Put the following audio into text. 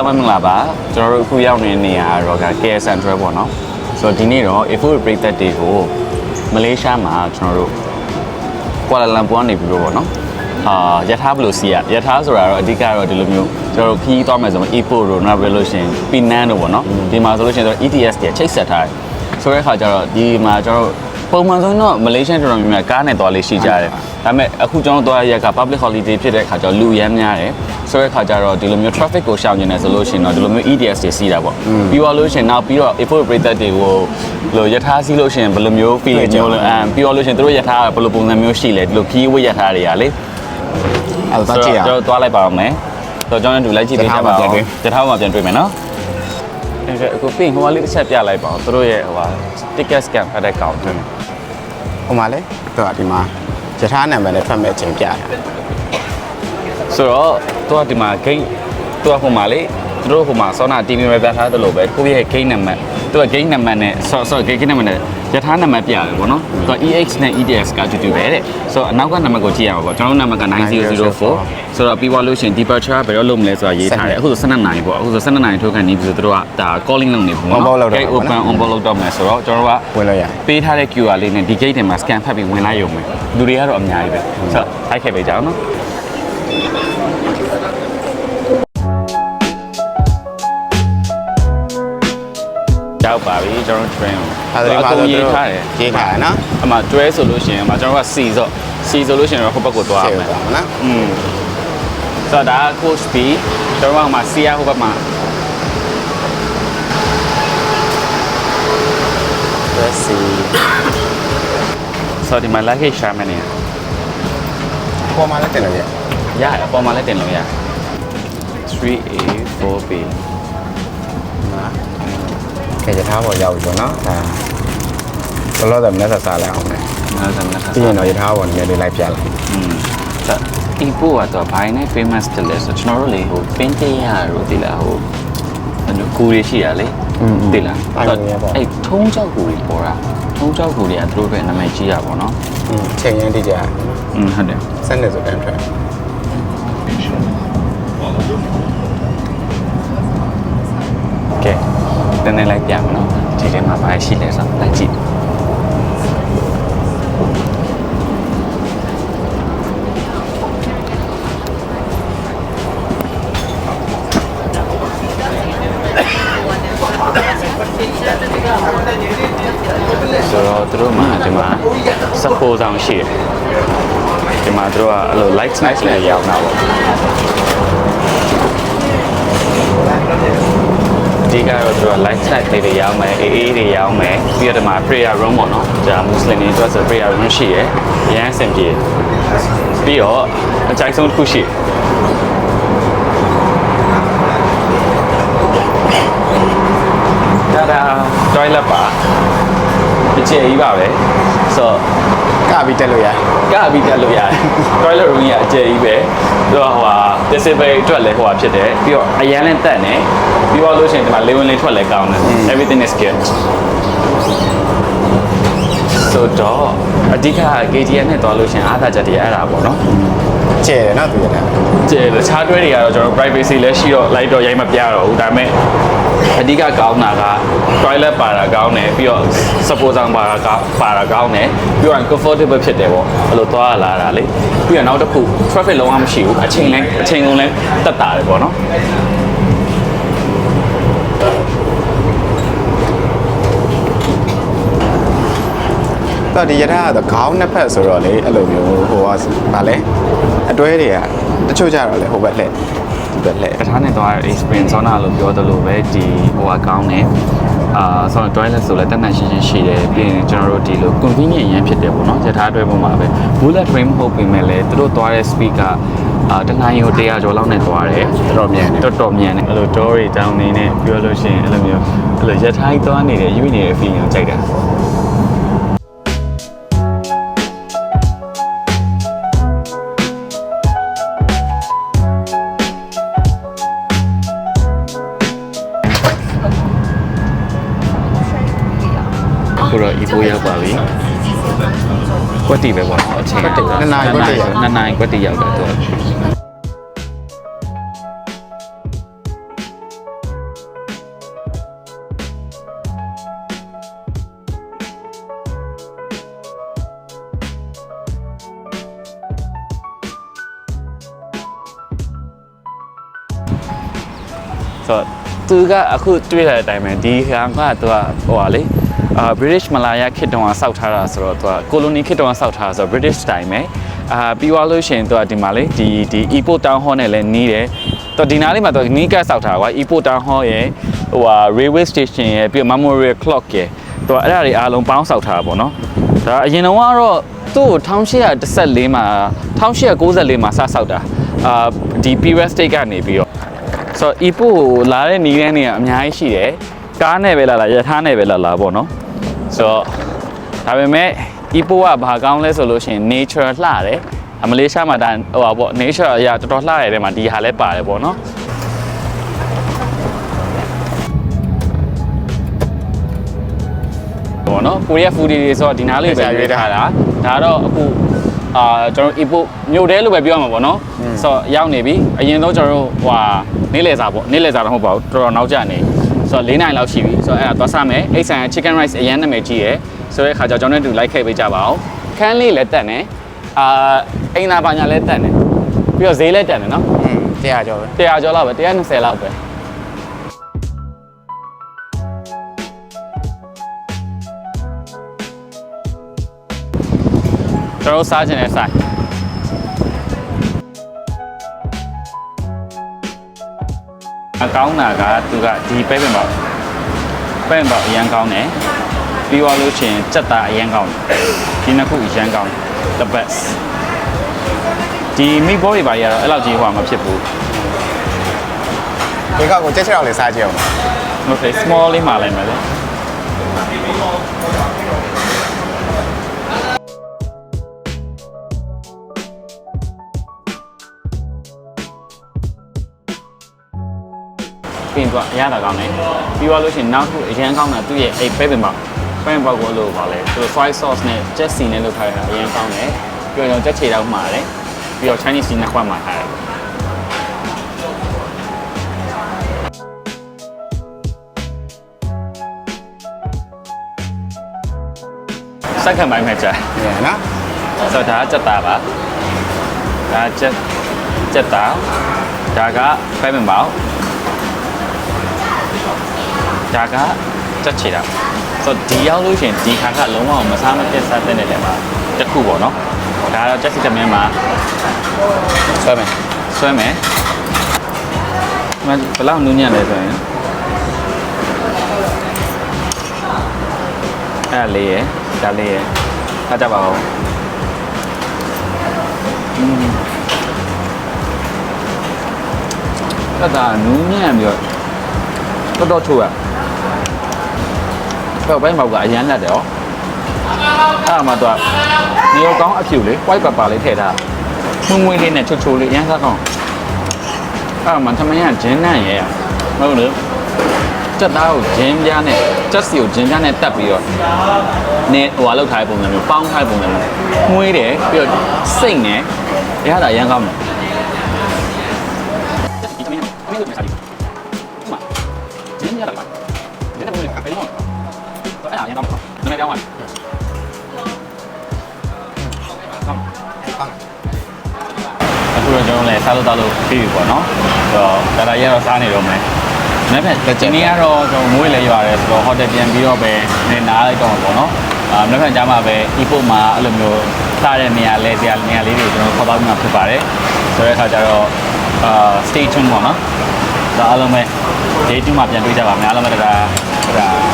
လုံးပဲမင်္ဂလာပါကျွန်တော်တို့အခုရောက်နေတဲ့နေရာကတော့က KS Central ပေါ့နော်ဆိုတော့ဒီနေ့တော့ A4 ပရိသတ်တွေကိုမလေးရှားမှာကျွန်တော်တို့ကွာလာလမ်ပူကနေပြီးတော့ပေါ့နော်အာယထာဘယ်လိုစီရယထာဆိုတာတော့အဓိကတော့ဒီလိုမျိုးကျွန်တော်တို့ခီးသွားမယ်ဆိုရင် A4 တို့နောက်ပြီးလို့ရှိရင် Pinan တို့ပေါ့နော်ဒီမှာဆိုလို့ရှိရင်တော့ ETS တွေချိတ်ဆက်ထားတယ်ဆိုတဲ့အခါကျတော့ဒီမှာကျွန်တော်တို့ ပုံမှန်ဆိုရင်တော့မလေးရှားတော်တော်များများကားနဲ့သွားလေးရှိကြတယ်ဒါပေမဲ့အခုကျွန်တော်တို့သွားရရက်က public holiday ဖြစ်တဲ့အခါကျတော့လူရမ်းများတယ်ဆိုတဲ့အခါကျတော့ဒီလိုမျိုး traffic ကိုရှောင်ကျင်နေဆိုလို့ရှိရင်တော့ဒီလိုမျိုး EDS တွေစီးတာပေါ့ပြီးတော့လို့ရှိရင်နောက်ပြီးတော့ A4 ပရိသတ်တွေကိုလိုယထာစီးလို့ရှိရင်ဘယ်လိုမျိုး feel မျိုးလဲအမ်ပြီးတော့လို့ရှိရင်တို့ယထာကဘယ်လိုပုံစံမျိုးရှိလဲဒီလိုခီးဝိယထာတွေကလေအဲ့တော့ကြည့်ရအောင်ကျွန်တော်သွားလိုက်ပါအောင်မယ်ဆိုတော့ကျွန်တော်တို့လိုက်ကြည့်ပေးကြပါဦးယထာမှာပြန်တွေ့မယ်နော်အဲ့ဒါအခုပြင်ဟိုကလေးတစ်ချက်ပြလိုက်ပါဦးတို့ရဲ့ဟိုဟာ ticket scan ဖတ်တဲ့ကောင်တွင် ဟိုမှာလေသူကဒီမှာယထာနံပါတ်နဲ့ဖတ်မဲ့အချိန်ပြတာဆိုတော့သူကဒီမှာ gate သူကဟိုမှာလေသူတို့ဟိုမှာဆောနာ TV မှာပြထားသလိုပဲကိုယ့်ရဲ့ gate နံပါတ်သူက gate နံပါတ်နဲ့ sorry sorry gate နံပါတ်နဲ့ ယထာနံပါတ်ပြရတယ်ပေါ့နော်သူက EX နဲ့ EDX ကတူတူပဲတဲ့ဆိုတော့အနောက်ကနံပါတ်ကိုကြည့်ရမှာပေါ့ကျွန်တော်တို့နံပါတ်က9004ဆိုတော့ပြီးသွားလို့ရှိရင် departure ကဘယ်တော့လုပ်မလဲဆိုတာရေးထားတယ်အခုဆို12နိုင်ပေါ့အခုဆို12နိုင်ထိုးခံနေပြီဆိုတော့သူတို့ကဒါ calling လုပ်နေပြီပေါ့နော် gate open on board လုပ်တော့မယ်ဆိုတော့ကျွန်တော်တို့ကဝင်လို့ရပေးထားတဲ့ QR လေးနဲ့ဒီ gate ထဲမှာ scan ဖတ်ပြီးဝင်လိုက်ရုံပဲလူတွေကတော့အများကြီးပဲဆိုတော့ထိုက်ခဲ့ပေးကြအောင်နော် ရောက်ပါပြီကျွန်တော်တို့ train ကိုအဲ့ဒါဒီမှာအကုန်ဆိုရေးတော့ထားတယ်ရေးထားတယ်နော်အမှတွဲဆိုလို့ရှိရင်အမှကျွန်တော်က C ဆို C ဆိုလို့ရှိရင်တော့ဟိုဘက်ကိုသွားရဆေးမယ်သွားမှာနော်อืมဆိုတော့ဒါက coach B ကျွန်တော်ကမှ C ရဟိုဘက်မှာလက်စီဆိုတော့ဒီမှာ luggage ရှာမယ်နေရပေါ်မှာလည်းတင်လို့ရရတယ်အပေါ်မှာလည်းတင်လို့ရတယ် 3A 4B နော် ခေယထာပေါ်ရောက်ပြီပေါ့နော်ဒါဘလို့တော့မနေ့ကစားလိုက်အောင်မယ် နောက်ဆုံးတစ်ခါ ပြီးရင်တော့ယထာပေါ်နည်းနည်းလေးလိုက်ပြလိုက် อืมဆိုဒီပို့ကတော့ဘိုင်းနဲ့ famous တယ်လဲဆိုကျွန်တော်တို့လေဟိုပင်းတေးရတို့ဒီလားဟိုအဲ့လိုကူတွေရှိရလေဒီလားအဲ့ထုံးကြောက်ကူတွေပေါ်တာထုံးကြောက်ကူတွေကသူတို့ပဲနာမည်ကြီးရပါတော့ อืมချိန်ရင်းတိကျ อืมဟုတ်တယ် စက်နေဆိုတန်းထွက် ကဲ နည်းနည်းလိုက်ပြမယ်နော်ဒီထဲမှာဘာရှိလဲဆိုတော့လိုက်ကြည့်ဆိုတော့သူတို့မှာဒီမှာစပိုးဆောင်ရှိတယ်ဒီမှာသူတို့ကအဲ့လို light snacks လည်းရောင်းတာပေါ့ အဓိကတော့သူက light snack လေးတွေရောင်းမယ်အေးအေးတွေရောင်းမယ်ပြီးတော့ဒီမှာ prayer room ပေါ့နော်ဒါမွတ်စလင်တွေအတွက်ဆို prayer room ရှိရယ်ရမ်းအဆင်ပြေပြီးတော့အကြိုက်ဆုံးတစ်ခုရှိတယ်ဒါဒါ toilet ပါအကျယ်ကြီးပါပဲဆိုတော့ကပြီးတက်လို့ရကပြီးတက်လို့ရတယ် toilet room ကြီးကအကျယ်ကြီးပဲသူကဟိုဟာ disable အတွက်လည်းဟိုဟာဖြစ်တယ်ပြီးတော့အရန်လည်းတက်နေပြီးတော့လို့ရှိရင်ဒီမှာလေဝင်လေးထွက်လည်းကောင်းတယ် everything is good ဆိုတော့အဓိက KTN နဲ့တွားလို့ရှိရင်အားသာချက်တွေအဲ့ဒါပေါ့နော် ကျဲတယ်နော်သူရတာကျဲတခြားတွဲတွေကတော့ကျွန်တော် privacy လည်းရှိတော့ light တော့ရိုက်မပြတော့ဘူးဒါပေမဲ့အဓိကကောင်းတာက toilet ပါတာကောင်းတယ်ပြီးတော့ support ဆောင်ပါတာကောင်းပါတာကောင်းတယ်ပြီးတော့ comfortable ဖြစ်တယ်ပေါ့အဲ့လိုသွားရလာတာလေပြီးတော့နောက်တစ်ခု traffic လုံးဝမရှိဘူးအချိန်လည်းအချိန်ကုန်လည်းတက်တာတယ်ပေါ့နော် တော့ဒီယထာကတော့ခေါင်းနှစ်ဖက်ဆိုတော့လေအဲ့လိုမျိုးဟိုကဗာလဲအတွဲတွေကတချို့ကြတော့လေဟိုဘက်လှည့်ဒီဘက်လှည့်တခြားနဲ့သွားတဲ့ experience ဆောနာလို့ပြောသလိုပဲဒီဟိုကကောင်းတယ်အာဆောနာ toilet ဆိုလည်းတက်တက်ရှင်းရှင်းရှိတယ်ပြီးရင်ကျွန်တော်တို့ဒီလို convenient ရမ်းဖြစ်တယ်ပေါ့နော်ယထာအတွဲပေါ်မှာပဲ bullet train မဟုတ်ပေမဲ့လည်းသူတို့သွားတဲ့ speed ကအာတနင်္ဂနွေ100ကျော်လောက်နဲ့သွားတယ်တော်တော်မြန်တယ်တော်တော်မြန်တယ်အဲ့လို door တွေတောင်းနေနဲ့ပြောလို့ရှိရင်အဲ့လိုမျိုးအဲ့လိုယထာကြီးသွားနေတယ်ရွေ့နေတဲ့ feeling ကိုကြိုက်တာ อีโบရောက်ပါပြီကွက်တီပဲပေါ့အချိန်နှစ်နာရီကွက်တီနှစ်နာရီကွက်တီရောက်တယ်သူကသူကအခုတွေ့ရတဲ့အတိုင်းပဲဒီဟန်ကသူကဟိုပါလေ အာ British Malaya ခေတ်တုန်းကစောက်ထားတာဆိုတော့သူက colony ခေတ်တုန်းကစောက်ထားတာဆိုတော့ British time ပဲအာပြီးသွားလို့ရှိရင်သူကဒီမှာလေဒီဒီ Epo Town Hall နဲ့လည်းနီးတယ်တော့ဒီနားလေးမှာသူနီးကတ်စောက်ထားတာကွာ Epo Town Hall ရဲ့ဟိုဟာ railway station ရဲ့ပြီးတော့ memorial clock ရဲ့သူကအဲ့ဒါတွေအားလုံးပေါင်းစောက်ထားတာပေါ့နော်ဒါအရင်တော့ကတော့သူ့ကို1814မှာ1894မှာစဆောက်တာအာဒီ Pira State ကနေပြီးတော့ဆိုတော့ e ပို့ကိုလာတဲ့နီးတဲ့နေရာအများကြီးရှိတယ်ကားနဲ့ပဲလာလာရထားနဲ့ပဲလာလာပေါ့နော် ဆိုတော့ဒါပေမဲ့ e ပို့ကဘာကောင်းလဲဆိုလို့ရှိရင် nature လှတယ်အမလေးရှားမှာဒါဟိုပါပေါ့ nature အရာတော်တော်လှရတဲ့မှာဒီဟာလည်းပါတယ်ပေါ့နော်ပေါ့နော်ကိုရီးယား foodie တွေဆိုတော့ဒီနားလေးပဲရွေးထားတာဒါတော့အခုအာကျွန်တော် e-book မြို့တဲလို့ပဲပြောရမှာပေါ့နော်ဆိုတော့ရောက်နေပြီအရင်တော့ကျွန်တော်တို့ဟိုဟာနေ့လယ်စာပေါ့နေ့လယ်စာတော့မဟုတ်ပါဘူးတော်တော်နောက်ကျနေ ဆိုတော့၄နိုင်လောက်ရှိပြီဆိုတော့အဲ့ဒါသွားစားမယ်အိတ်ဆိုင်က chicken rice အရင်နာမည်ကြီးရယ်ဆိုတဲ့ခါကျကျွန်တော်တို့လိုက်ခဲ့ပေးကြပါအောင်ခန်းလေးလည်းတက်နေအာအိမ်သာပါညာလည်းတက်နေပြီးတော့ဈေးလည်းတက်နေနော်อืมတရားကျော်ပဲ100ကျော်လောက်ပဲ120လောက်ပဲကျွန်တော်စားခြင်းနဲ့ဆိုင် အကောင်းတာကသူကဒီပဲပင်ပေါ့ပဲပင်ပေါ့အရန်ကောင်းတယ်ပြီးသွားလို့ရှိရင်စက်သားအရန်ကောင်းတယ်ဒီနှစ်ခုအရန်ကောင်းတယ် the best ဒီမိဘောတွေပါကြီးကတော့အဲ့လောက်ကြီးဟိုမှာမဖြစ်ဘူးဒီကောက်ကိုချက်ချက်အောင်လေးစားကြည့်အောင်မဟုတ်လေ small လေးမှာလိုက်မယ်လေ ပြင်တော့အရသာကောင်းတယ်ပြီးသွားလို့ရှိရင်နောက်တစ်ခုအရင်ကောင်းတာသူ့ရဲ့အဲ့ပဲပင်ပေါက်ပဲပင်ပေါက်ကိုလို့ပါလေသူ soy sauce နဲ့ jet sea နဲ့လုပ်ထားတာအရင်ကောင်းတယ်ပြီးတော့ jet ချေတောက်မှာတယ်ပြီးတော့ Chinese စီနှစ်ခွက်မှာထားတယ်စက္ကန့်ပိုင်းမှာကြာညနော်ဆိုတော့ဒါကစက်တာပါဒါကစက်စက်တာဒါကပဲမင်ပေါ ဒါကစက်ချီတာဆိုတော့ဒီရောက်လို့ရှရင်ဒီခါကလုံးဝမစားမပြတ်စားတဲ့နေတယ်မှာတစ်ခုပေါ့နော်ဒါတော့ချက်စီသမင်းမှာဆွဲမယ်ဆွဲမယ်မဘယ်လောက်နူးညံ့လဲဆိုရင်အဲ့ဒါလေးရယ်ဒါလေးရယ်ထားကြပါဦးอืมအဲ့ဒါနူးညံ့ပြီးတော့တော်တော်ချိုးရတော့ ဘယ်မှာကအရန်လက်တယ်ဟောအဲ့ဒါမှတော့နေရောကောင်းအဖြူလေး white pepper လေးထည့်ထားမှုမွေးလေးနဲ့ချိုချိုလေးအရန်စားကောင်းအဲ့ဒါမှသမယဂျင်းနံ့ရဲ့မဟုတ်လို့စက်သားကိုဂျင်းပြားနဲ့စက်စီကိုဂျင်းပြားနဲ့တက်ပြီးတော့နေဟိုဟာလောက်ထားတဲ့ပုံစံမျိုးပေါင်းထားတဲ့ပုံစံမျိုးမွေးတယ်ပြီးတော့စိတ်နဲ့ရတာအရန်ကောင်းတယ် ကောင်းတယ်နည်းနည်းပြောင်းပါကောင်းအခုတော့ကျွန်တော်လည်းစားလို့တောက်လို့ပြီးပြီပေါ့နော်။ဆိုတော့ဒါတာရတော့စားနေတော့မယ်။နောက်ထပ်ဒီနေ့ကတော့ကျွန်တော်မွေးလဲရွာတယ်ဆိုတော့ဟိုတယ်ပြန်ပြီးတော့ပဲနေနားလိုက်တော့မှာပေါ့နော်။အာနောက်ထပ်ကြားမှာပဲ e-book မှာအဲ့လိုမျိုးစားတဲ့နေရာလဲစရာနေရာလေးတွေကျွန်တော်ခေါ်တော့မှာဖြစ်ပါတယ်။ဆိုတဲ့အခါကျတော့အာ stay tuned ပေါ့နော်။ဒါအားလုံးပဲ day 2မှာပြန်တွေ့ကြပါမယ်အားလုံးပဲဒါဒါ